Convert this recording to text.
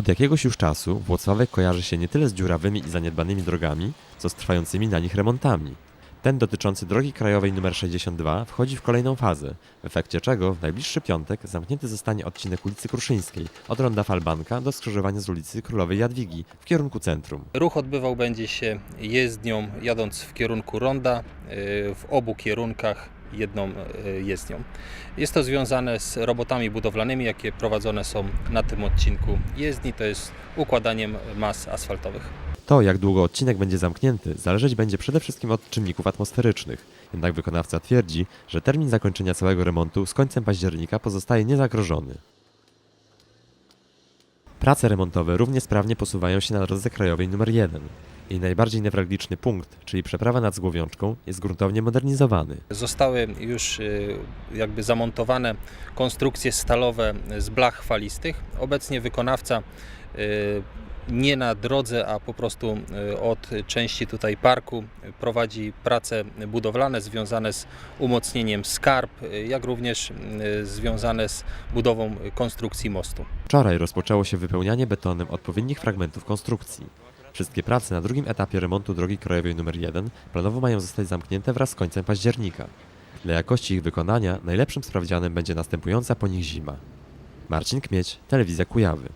Od jakiegoś już czasu Włocławek kojarzy się nie tyle z dziurawymi i zaniedbanymi drogami, co z trwającymi na nich remontami. Ten dotyczący drogi krajowej nr 62 wchodzi w kolejną fazę, w efekcie czego w najbliższy piątek zamknięty zostanie odcinek ulicy Kruszyńskiej od ronda Falbanka do skrzyżowania z ulicy Królowej Jadwigi w kierunku centrum. Ruch odbywał będzie się jezdnią jadąc w kierunku ronda, y, w obu kierunkach jedną y, jezdnią. Jest to związane z robotami budowlanymi, jakie prowadzone są na tym odcinku jezdni, to jest układaniem mas asfaltowych. To, jak długo odcinek będzie zamknięty, zależeć będzie przede wszystkim od czynników atmosferycznych. Jednak wykonawca twierdzi, że termin zakończenia całego remontu z końcem października pozostaje niezagrożony. Prace remontowe równie sprawnie posuwają się na drodze krajowej nr 1. Jej najbardziej newralgiczny punkt, czyli przeprawa nad Zgłowiączką, jest gruntownie modernizowany. Zostały już y, jakby zamontowane konstrukcje stalowe z blach falistych. Obecnie wykonawca y, nie na drodze, a po prostu y, od części tutaj parku prowadzi prace budowlane związane z umocnieniem skarb, jak również związane z budową konstrukcji mostu. Wczoraj rozpoczęło się wypełnianie betonem odpowiednich fragmentów konstrukcji. Wszystkie prace na drugim etapie remontu drogi krajowej nr 1 planowo mają zostać zamknięte wraz z końcem października. Dla jakości ich wykonania najlepszym sprawdzianem będzie następująca po nich zima. Marcin Kmieć, Telewizja Kujawy.